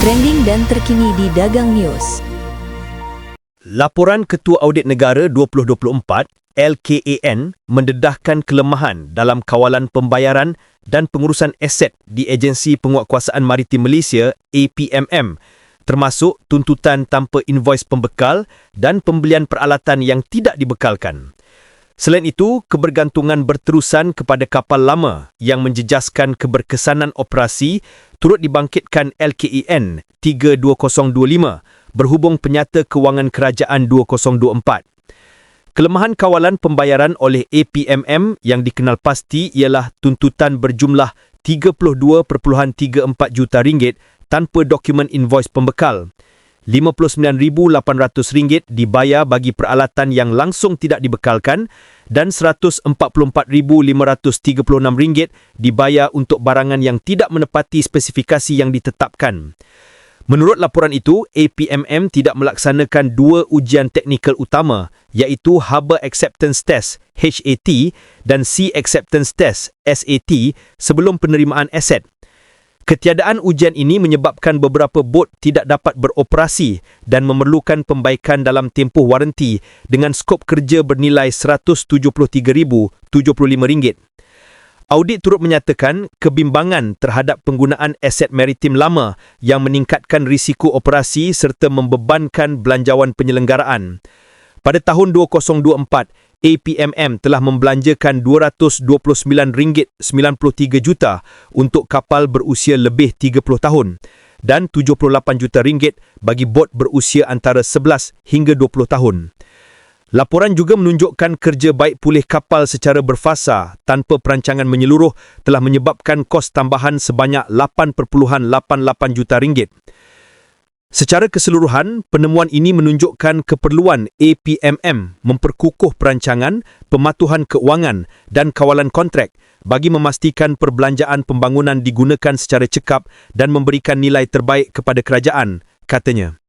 trending dan terkini di Dagang News. Laporan Ketua Audit Negara 2024 LKAN mendedahkan kelemahan dalam kawalan pembayaran dan pengurusan aset di Agensi Penguatkuasaan Maritim Malaysia APMM termasuk tuntutan tanpa invoice pembekal dan pembelian peralatan yang tidak dibekalkan. Selain itu, kebergantungan berterusan kepada kapal lama yang menjejaskan keberkesanan operasi turut dibangkitkan LKEN 32025 berhubung penyata kewangan kerajaan 2024. Kelemahan kawalan pembayaran oleh APMM yang dikenal pasti ialah tuntutan berjumlah 32.34 juta ringgit tanpa dokumen invoice pembekal. RM59,800 dibayar bagi peralatan yang langsung tidak dibekalkan dan RM144,536 dibayar untuk barangan yang tidak menepati spesifikasi yang ditetapkan. Menurut laporan itu, APMM tidak melaksanakan dua ujian teknikal utama iaitu Harbour Acceptance Test HAT dan Sea Acceptance Test SAT sebelum penerimaan aset. Ketiadaan ujian ini menyebabkan beberapa bot tidak dapat beroperasi dan memerlukan pembaikan dalam tempoh waranti dengan skop kerja bernilai RM173,075. Audit turut menyatakan kebimbangan terhadap penggunaan aset maritim lama yang meningkatkan risiko operasi serta membebankan belanjawan penyelenggaraan. Pada tahun 2024, APMM telah membelanjakan RM229.93 juta untuk kapal berusia lebih 30 tahun dan 78 juta ringgit bagi bot berusia antara 11 hingga 20 tahun. Laporan juga menunjukkan kerja baik pulih kapal secara berfasa tanpa perancangan menyeluruh telah menyebabkan kos tambahan sebanyak 8.88 juta ringgit. Secara keseluruhan, penemuan ini menunjukkan keperluan APMM memperkukuh perancangan, pematuhan keuangan dan kawalan kontrak bagi memastikan perbelanjaan pembangunan digunakan secara cekap dan memberikan nilai terbaik kepada kerajaan, katanya.